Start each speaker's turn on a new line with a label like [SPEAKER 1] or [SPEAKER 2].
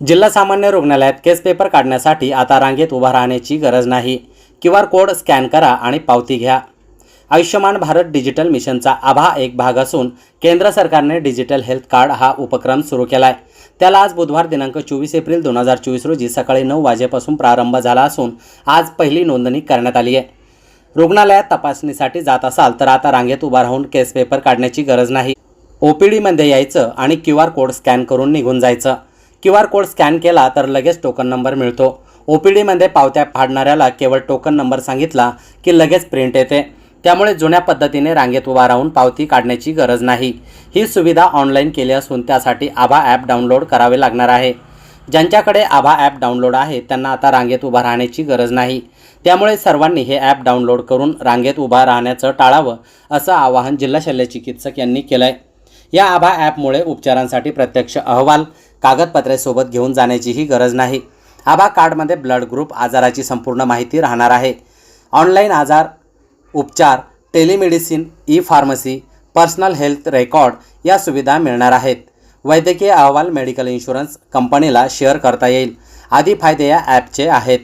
[SPEAKER 1] जिल्हा सामान्य रुग्णालयात केस पेपर काढण्यासाठी आता रांगेत उभा राहण्याची गरज नाही. क्यू आर कोड स्कॅन करा आणि पावती घ्या. आयुष्यमान भारत डिजिटल मिशनचा आभा एक भाग असून केंद्र सरकारने डिजिटल हेल्थ कार्ड हा उपक्रम सुरू केला आहे त्याला आज बुधवार दिनांक चोवीस एप्रिल दोन हजार चोवीस रोजी सकाळी नऊ वाजेपासून प्रारंभ झाला असून आज पहिली नोंदणी करण्यात आली आहे. रुग्णालयात तपासणीसाठी जात असाल तर आता रांगेत उभा राहून केस पेपर काढण्याची गरज नाही. ओ पी डीमध्ये यायचं आणि क्यू आर कोड स्कॅन करून निघून जायचं. क्यू आर कोड स्कॅन केला तर लगेच टोकन नंबर मिळतो. ओ पी डीमध्ये पावत्या फाडणाऱ्याला केवळ टोकन नंबर सांगितला की लगेच प्रिंट येते. त्यामुळे जुन्या पद्धतीने रांगेत उभा राहून पावती काढण्याची गरज नाही. ही सुविधा ऑनलाईन केली असून त्यासाठी आभा ॲप डाउनलोड करावे लागणार आहे. ज्यांच्याकडे आभा ॲप डाउनलोड आहे त्यांना आता रांगेत उभा राहण्याची गरज नाही. त्यामुळे सर्वांनी हे ॲप डाउनलोड करून रांगेत उभा राहण्याचं टाळावं असं आवाहन जिल्हा शल्य चिकित्सक यांनी केलं आहे या आभा ॲपमुळे उपचारांसाठी प्रत्यक्ष अहवाल कागदपत्रे सोबत घेऊन जाण्याचीही गरज नाही. आभा कार्डमध्ये ब्लड ग्रुप आजाराची संपूर्ण माहिती राहणार आहे. ऑनलाईन आजार उपचार telemedicine e pharmacy personal health record या सुविधा मिळणार आहेत. वैद्यकीय अहवाल मेडिकल इन्शुरन्स कंपनीला शेअर करता येईल. आदी फायदे या ॲपचे आहेत.